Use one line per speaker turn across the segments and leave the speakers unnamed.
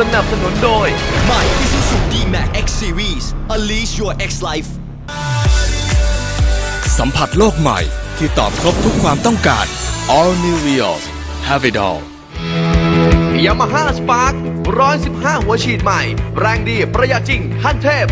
สนับสนุนโดย
ใหม่ Isuzu D-Max X Series Unleash your X Life
สัมผัสโลกใหม่ที่ตอบครบทุกความต้องการ All New Vios Have it all
ยามาฮ่าสปาร์ค115หัวฉีดใหม่ แรงดีประหยัดจริงขั้นเทพ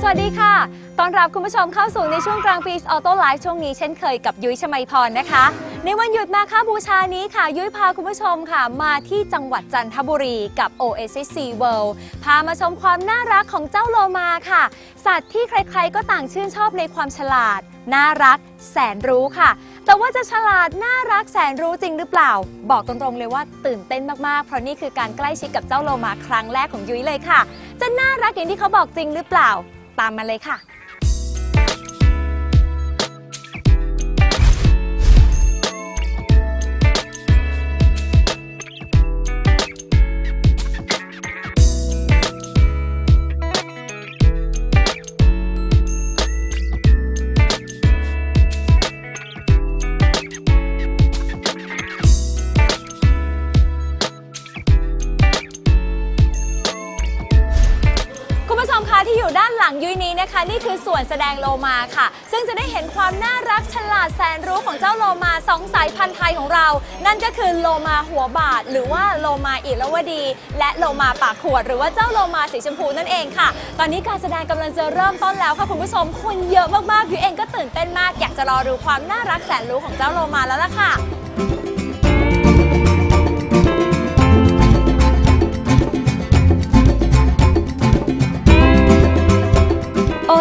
สวัสดีค่ะ ต้อนรับคุณผู้ชมเข้าสู่ในช่วงกลางปีออโต้ไลฟ์ช่วงนี้เช่นเคยกับยุ้ยชมัยพรนะคะ ในวันหยุดมาค่าบูชานี้ค่ะ ยุ้ยพาคุณผู้ชมค่ะ มาที่จังหวัดจันทบุรีกับ Oasis Sea World พามาชมความน่ารักของเจ้าโลมาค่ะ สัตว์ที่ใครๆก็ต่างชื่นชอบในความฉลาด น่ารัก แสนรู้ค่ะ แต่ว่าจะฉลาด น่ารักแสนรู้จริงหรือเปล่า บอกตรงๆเลยว่าตื่นเต้นมากๆ เพราะนี่คือการใกล้ชิดกับเจ้าโลมาครั้งแรกของยุ้ยเลยค่ะ จะน่ารักอย่างที่เขาบอกจริงหรือเปล่า ตามมาเลยค่ะ ที่อยู่ด้านหลังยุ้ยนี้นะคะ นี่คือส่วนแสดงโลมาค่ะ ซึ่งจะได้เห็นความน่ารักฉลาดแสนรู้ของเจ้าโลมาสองสายพันธุ์ไทยของเรา นั่นก็คือโลมาหัวบาดหรือว่าโลมาอิรวดี และโลมาปากขวด หรือว่าเจ้าโลมาสีชมพูนั่นเองค่ะ ตอนนี้การแสดงกำลังจะเริ่มต้นแล้วค่ะคุณผู้ชมคนเยอะมากๆยุ้ยเองก็ตื่นเต้นมาก อยากจะรอดูความน่ารักแสนรู้ของเจ้าโลมาแล้วล่ะค่ะ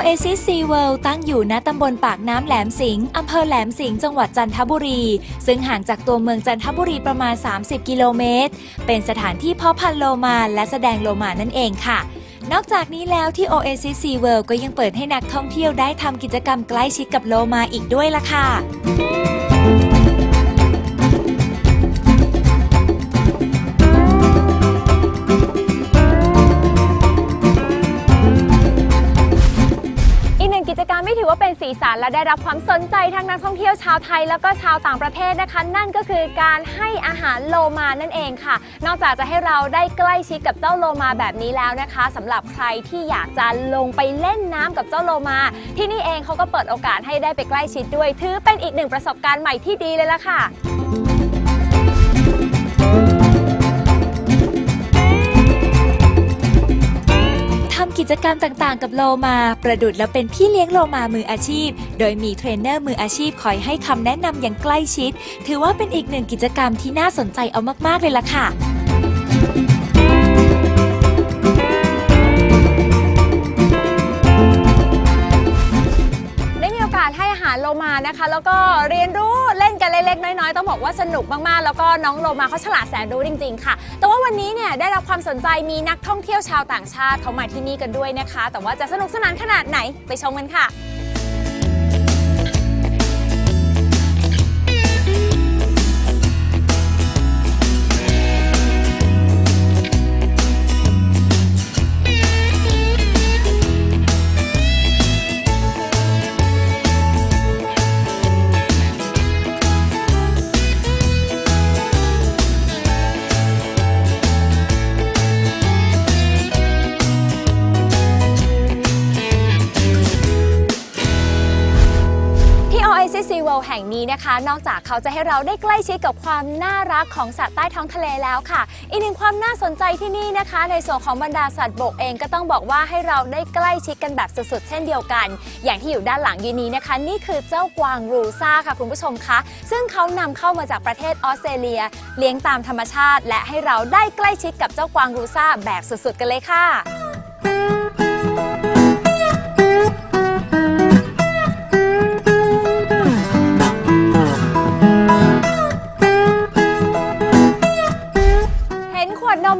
Oasis Sea World ตั้งอยู่ณตำบลปากน้ำแหลมสิงห์อำเภอแหลมสิงห์จังหวัดจันทบุรี ซึ่งห่างจากตัวเมืองจันทบุรีประมาณ 30 กิโลเมตร เป็นสถานที่เพาะพันธุ์โลมาและแสดงโลมานั่นเองค่ะนอกจากนี้แล้วที่ Oasis Sea World ก็ยังเปิดให้นักท่องเที่ยวได้ทำกิจกรรมใกล้ชิดกับโลมาอีกด้วยล่ะค่ะ ถือว่าเป็นสีสันและได้รับความสนใจทั้งนักท่องเที่ยวชาวไทยแล้วก็ชาวต่างประเทศนะคะ นั่นก็คือการให้อาหารโลมานั่นเองค่ะ นอกจากจะให้เราได้ใกล้ชิดกับเจ้าโลมาแบบนี้แล้วนะคะสำหรับใครที่อยากจะลงไปเล่นน้ำกับเจ้าโลมา ที่นี่เองเขาก็เปิดโอกาสให้ได้ไปใกล้ชิดด้วย ถือเป็นอีกหนึ่งประสบการณ์ใหม่ที่ดีเลยล่ะค่ะ กิจกรรมต่างๆ กับโลมา ประดุดและเป็นพี่เลี้ยงโลมามืออาชีพ โดยมีเทรนเนอร์มืออาชีพคอยให้คำแนะนำอย่างใกล้ชิด ถือว่าเป็นอีกหนึ่งกิจกรรมที่น่าสนใจเอามากๆเลยล่ะค่ะารโลมานะคะ แล้วก็เรียนรู้เล่นกันเล็กๆน้อยๆ ต้องบอกว่าสนุกมากๆ แล้วก็น้องโลมาเขาฉลาดแสนรู้จริง ๆ ค่ะ แต่ว่าวันนี้เนี่ยได้รับความสนใจมีนักท่องเที่ยวชาวต่างชาติเขามาที่นี่กันด้วยนะคะ แต่ว่าจะสนุกสนานขนาดไหนไปชมกันค่ะ ที่ Oasis Sea World แห่งนี้นะคะ นอกจากเขาจะให้เราได้ใกล้ชิดกับความน่ารักของสัตว์ใต้ท้องทะเลแล้วค่ะ อีกหนึ่งความน่าสนใจที่นี่นะคะ ในส่วนของบรรดาสัตว์บกเองก็ต้องบอกว่าให้เราได้ใกล้ชิดกันแบบสุดๆ เช่นเดียวกัน อย่างที่อยู่ด้านหลังยีนี้นะคะ นี่คือเจ้ากวางรูซ่าค่ะคุณผู้ชมคะซึ่งเขานำเข้ามาจากประเทศออสเตรเลีย เลี้ยงตามธรรมชาติ และให้เราได้ใกล้ชิดกับเจ้ากวางรูซ่าแบบสุดๆ กันเลยค่ะ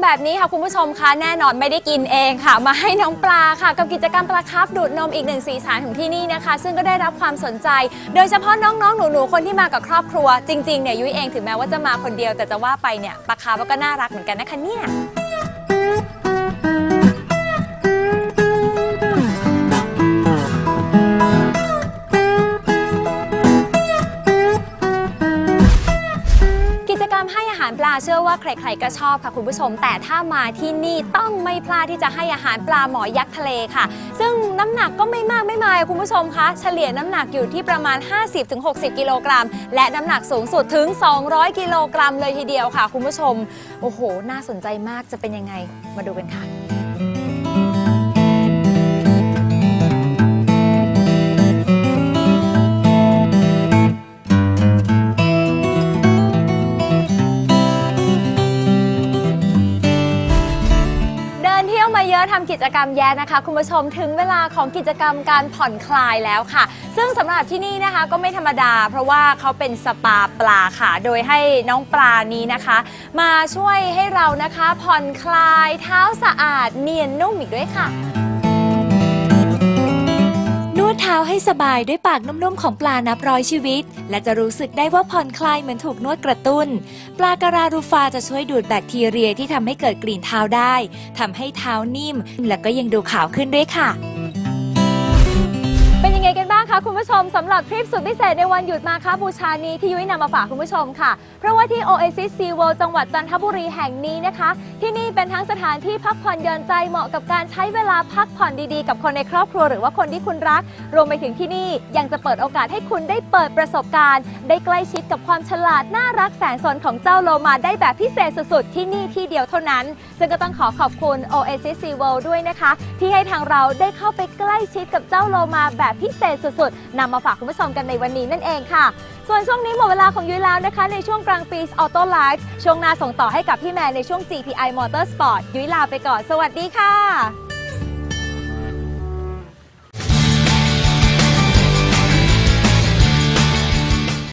แบบนี้ค่ะคุณผู้ชมคะแน่นอนไม่ได้กินเองค่ะ มาให้น้องปลาค่ะ กับกิจกรรมปลาครับดูดนมอีกหนึ่งสีสันของที่นี่นะคะ ซึ่งก็ได้รับความสนใจ โดยเฉพาะน้องๆ หนูๆ คนที่มากับครอบครัว จริงๆเนี่ยยุ้ยเองถึงแม้ว่าจะมาคนเดียวแต่จะว่าไปเนี่ยปลาคาร์ฟก็น่ารักเหมือนกันนะคะเนี่ย รรมให้อาหารารปลาเชื่อว่าใครๆก็ชอบค่ะคุณผู้ชม แต่ถ้ามาที่นี่ต้องไม่พลาดที่จะให้อาหารปลาหมอยักษ์ทะเลค่ะ ซึ่งน้ำหนักก็ไม่มากไม่มายคุณผู้ชมคะเฉลี่ยน้ำหนักอยู่ที่ประมาณ 50-60 กิโลกรัม และน้ำหนักสูงสุดถึง 200 กิโลกรัมเลยทีเดียวค่ะ คุณผู้ชมโอ้โห น่าสนใจมากจะเป็นยังไงมาดูกันค่ะ กิจกรรมแย่นะคะ คุณผู้ชมถึงเวลาของกิจกรรมการผ่อนคลายแล้วค่ะ ซึ่งสำหรับที่นี่นะคะก็ไม่ธรรมดา เพราะว่าเขาเป็นสปาปลาค่ะ โดยให้น้องปลานี้นะคะ มาช่วยให้เรานะคะผ่อนคลายเท้าสะอาดเนียนนุ่มอีกด้วยค่ะา
ให้สบายด้วยปากนุ่มๆของปลานับร้อยชีวิต และจะรู้สึกได้ว่าผ่อนคลายเหมือนถูกนวดกระตุ้น ปลาการารูฟาจะช่วยดูดแบคทีเรียที่ทำให้เกิดกลิ่นเท้าได้ทำให้เท้านิ่ม และก็ยังดูขาวขึ้นด้วยค่ะ
คะคุณผู้ชมสำหรับทริปสุดพิเศษในวันหยุดมาค้าบูชานี้ที่ยุ้ยนำมาฝากคุณผู้ชมค่ะ เพราะว่าที่ Oasis Sea World จังหวัดจันทบุรีแห่งนี้นะคะ ที่นี่เป็นทั้งสถานที่พักผ่อนหย่อนใจเหมาะกับการใช้เวลาพักผ่อนดีๆ กับคนในครอบครัวหรือว่าคนที่คุณรัก รวมไปถึงที่นี่ยังจะเปิดโอกาสให้คุณได้เปิดประสบการณ์ ได้ใกล้ชิดกับความฉลาดน่ารักแสนสนของเจ้าโลมาได้แบบพิเศษสุดๆที่นี่ที่เดียวเท่านั้น ซึ่งก็ต้องขอขอบคุณ Oasis Sea World ด้วยนะคะ ที่ให้ทางเราได้เข้าไปใกล้ชิดกับเจ้าโลมาแบบพิเศษสุดๆนำมาฝากคุณผู้ชมกันในวันนี้นั่นเองค่ะ ส่วนช่วงนี้หมดเวลาของยุ้ยแล้วนะคะ ในช่วงกลางปีออโต้ไลฟ์ช่วงหน้าส่งต่อให้กับพี่แมนในช่วง GPI Motorsport ยุ้ยลาไปก่อน สวัสดีค่ะ